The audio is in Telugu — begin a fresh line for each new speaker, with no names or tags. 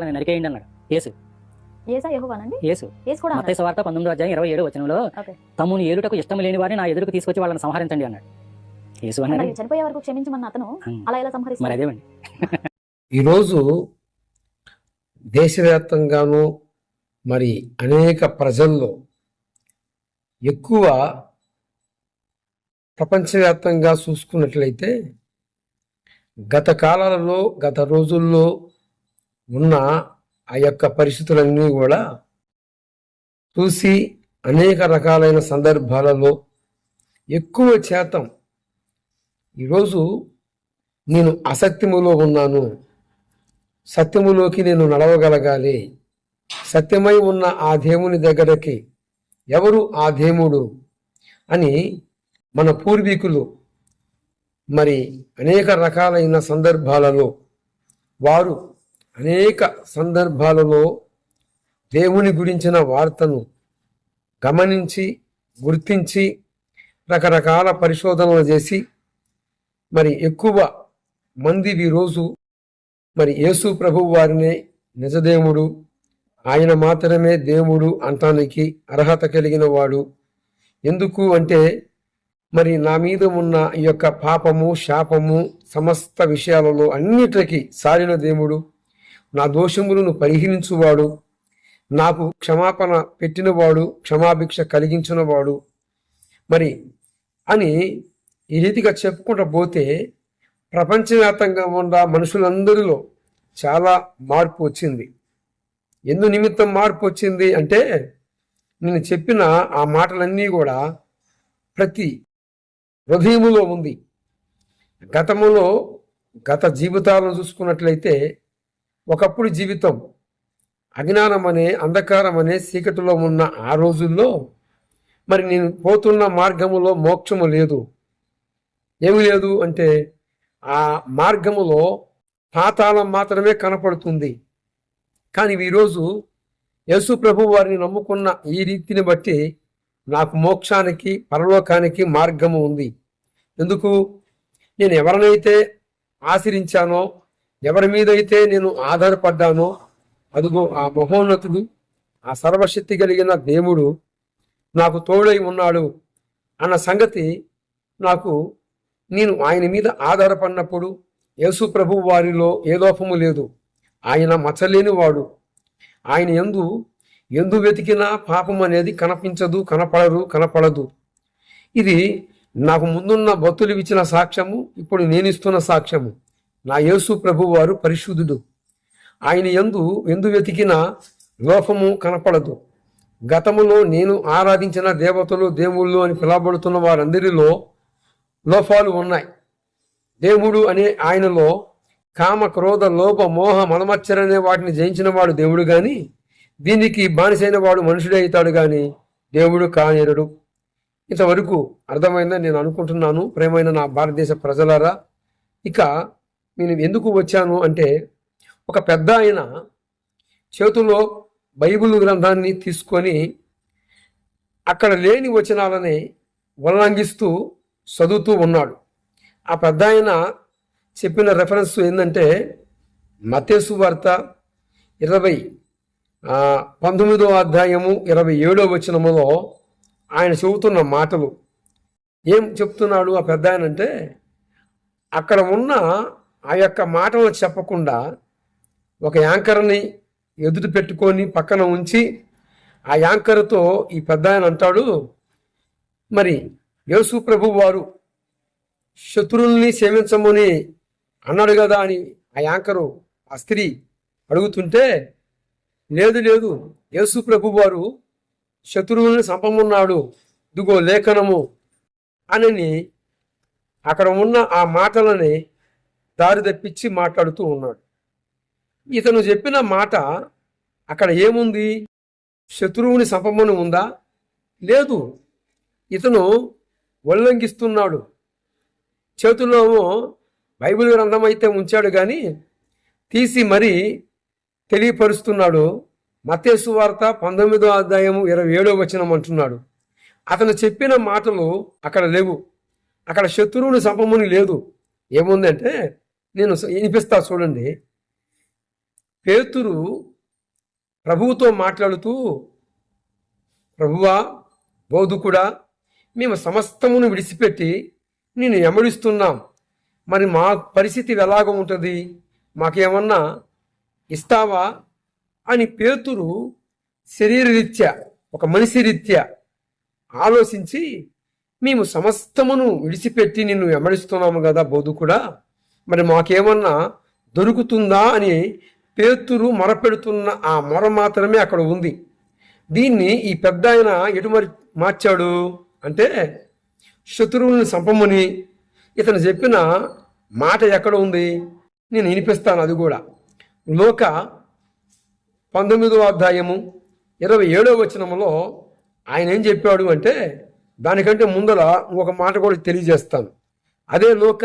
వాళ్ళని నరికేయండి అన్నాడు యేసు.
ఏసా యెహోవానండి?
యేసు.
ఏసు కూడా
మత్తయి వార్త పంతొమ్మిదో అధ్యాయం ఇరవై ఏడు వచనంలో. తమ్ముని ఇష్టం లేని వారిని నా ఎదురుకు తీసుకొచ్చి వాళ్ళని సంహరించండి అన్నాడు. యేసు అన్నాడు.
మరి చనిపోయే వరకు క్షమించమన్న అతను
హ్మ్.
అలా ఎలా
మరి
సంహరిస్తారు
అదేమండి?
ఈరోజు దేశవ్యాప్తంగాను మరి అనేక ప్రజల్లో ఎక్కువ ప్రపంచవ్యాప్తంగా చూసుకున్నట్లయితే గత కాలాలలో గత రోజుల్లో ఉన్న ఆ యొక్క పరిస్థితులన్నీ కూడా చూసి అనేక రకాలైన సందర్భాలలో ఎక్కువ శాతం ఈరోజు నేను అసత్యములో ఉన్నాను. సత్యములోకి నేను నడవగలగాలి. సత్యమై ఉన్న ఆ దేవుని దగ్గరకి ఎవరు ఆ దేవుడు అని మన పూర్వీకులు మరి అనేక రకాలైన సందర్భాలలో వారు అనేక సందర్భాలలో దేవుని గురించిన వార్తను గమనించి గుర్తించి రకరకాల పరిశోధనలు చేసి మరి ఎక్కువ మంది ఈరోజు మరి యేసు ప్రభు వారినే నిజదేవుడు ఆయన మాత్రమే దేవుడు అంటానికి అర్హత కలిగిన వాడు. ఎందుకు అంటే మరి నా మీద ఉన్న ఈ యొక్క పాపము శాపము సమస్త విషయాలలో అన్నిటికీ సారిన దేవుడు. నా దోషములను పరిహరించువాడు. నాకు క్షమాపణ పెట్టినవాడు క్షమాభిక్ష కలిగించినవాడు. మరి అని ఈ రీతిగా చెప్పుకుంటూ పోతే ప్రపంచవ్యాప్తంగా ఉన్న మనుషులందరిలో చాలా మార్పు వచ్చింది. ఎందు నిమిత్తం మార్పు వచ్చింది అంటే నేను చెప్పిన ఆ మాటలన్నీ కూడా ప్రతి హృదయములో ఉంది. గతములో గత జీవితాలను చూసుకున్నట్లయితే ఒకప్పుడు జీవితం అజ్ఞానం అనే అంధకారం అనే చీకటిలో ఉన్న ఆ రోజుల్లో మరి నేను పోతున్న మార్గములో మోక్షము లేదు. ఏమి లేదు అంటే ఆ మార్గములో పాతాళం మాత్రమే కనపడుతుంది. కానీ ఈరోజు యేసు ప్రభు వారిని నమ్ముకున్న ఈ రీతిని బట్టి నాకు మోక్షానికి పరలోకానికి మార్గము ఉంది. ఎందుకు? నేను ఎవరినైతే ఆశ్రయించానో ఎవరి మీద అయితే నేను ఆధారపడ్డానో అదిగో ఆ మహోన్నతుడు ఆ సర్వశక్తి కలిగిన దేవుడు నాకు తోడై ఉన్నాడు అన్న సంగతి నాకు నేను ఆయన మీద ఆధారపడినప్పుడు యేసు ప్రభు వారిలో ఏ లోపము లేదు. ఆయన మచ్చలేని వాడు ఆయన ఎందు ఎందు వెతికినా పాపం అనేది కనిపించదు కనపడరు కనపడదు. ఇది నాకు ముందున్న భక్తులు ఇచ్చిన సాక్ష్యము ఇప్పుడు నేను ఇస్తున్న సాక్ష్యము. నా యేసు ప్రభు వారు పరిశుద్ధుడు. ఆయన ఎందు ఎందు వెతికిన లోపము కనపడదు. గతములో నేను ఆరాధించిన దేవతలు దేవుళ్ళు అని పిలవబడుతున్న వారందరిలో లోపాలు ఉన్నాయి. దేవుడు అనే ఆయనలో కామ క్రోధ లోప మోహ మలమచ్చర అనే వాటిని జయించిన వాడు దేవుడు కానీ దీనికి బానిసైన వాడు మనుషుడే అవుతాడు కానీ దేవుడు కానేరుడు. ఇంతవరకు అర్థమైందని నేను అనుకుంటున్నాను. ప్రేమైన నా భారతదేశ ప్రజలారా ఇక నేను ఎందుకు వచ్చాను అంటే ఒక పెద్ద ఆయన చేతుల్లో బైబిల్ గ్రంథాన్ని తీసుకొని అక్కడ లేని వచనాలని ఉల్లంఘిస్తూ చదువుతూ ఉన్నాడు. ఆ పెద్ద ఆయన చెప్పిన రెఫరెన్స్ ఏంటంటే మతేసు వార్త ఇరవై పంతొమ్మిదో అధ్యాయము ఇరవై ఏడో వచనములో ఆయన చెబుతున్న మాటలు. ఏం చెప్తున్నాడు ఆ పెద్ద ఆయన అంటే అక్కడ ఉన్న ఆ యొక్క మాటలు చెప్పకుండా ఒక యాంకర్ని ఎదుటి పెట్టుకొని పక్కన ఉంచి ఆ యాంకర్తో ఈ పెద్ద ఆయన అంటాడు మరి యేసు ప్రభు వారు శత్రువుల్ని సేవించమని అన్నాడు కదా అని ఆ యాంకరు ఆ స్త్రీ అడుగుతుంటే లేదు లేదు యేసు ప్రభు వారు శత్రువుల్ని సంపమున్నాడు ఇదిగో లేఖనము అని అక్కడ ఉన్న ఆ మాటలని దారి తప్పించి మాట్లాడుతూ ఉన్నాడు. ఇతను చెప్పిన మాట అక్కడ ఏముంది? శత్రువుని సంపమని ఉందా? లేదు. ఇతను ఉల్లంఘిస్తున్నాడు. చేతుల్లో బైబిల్ గ్రంథం అయితే ఉంచాడు కానీ తీసి మరీ తెలియపరుస్తున్నాడు. మతేసు వార్త పంతొమ్మిదో అధ్యాయము ఇరవై ఏడో వచనం అంటున్నాడు. అతను చెప్పిన మాటలు అక్కడ లేవు. అక్కడ శత్రువుని సంపముని లేదు. ఏముందంటే నేను వినిపిస్తా చూడండి. పేతురు ప్రభువుతో మాట్లాడుతూ ప్రభువా బోధకుడా మేము సమస్తమును విడిచిపెట్టి నేను ఎమడిస్తున్నాం మరి మా పరిస్థితి ఎలాగ ఉంటుంది? మాకేమన్నా ఇస్తావా? అని పేతురు శరీరరీత్యా ఒక మనిషి రీత్యా ఆలోచించి మేము సమస్తమును విడిచిపెట్టి నిన్ను ఎమడిస్తున్నాము కదా బోధకుడా మరి మాకేమన్నా దొరుకుతుందా అని పేతురు మొరపెడుతున్న ఆ మొర మాత్రమే అక్కడ ఉంది. దీన్ని ఈ పెద్ద ఆయన ఎటు మరి మార్చాడు అంటే శత్రువులను సంపమని ఇతను చెప్పిన మాట ఎక్కడ ఉంది? నేను వినిపిస్తాను అది కూడా. లోక పంతొమ్మిదవ అధ్యాయము ఇరవై ఏడవ వచనములో ఆయన ఏం చెప్పాడు అంటే దానికంటే ముందర ఒక మాట కూడా తెలియజేస్తాను. అదే లోక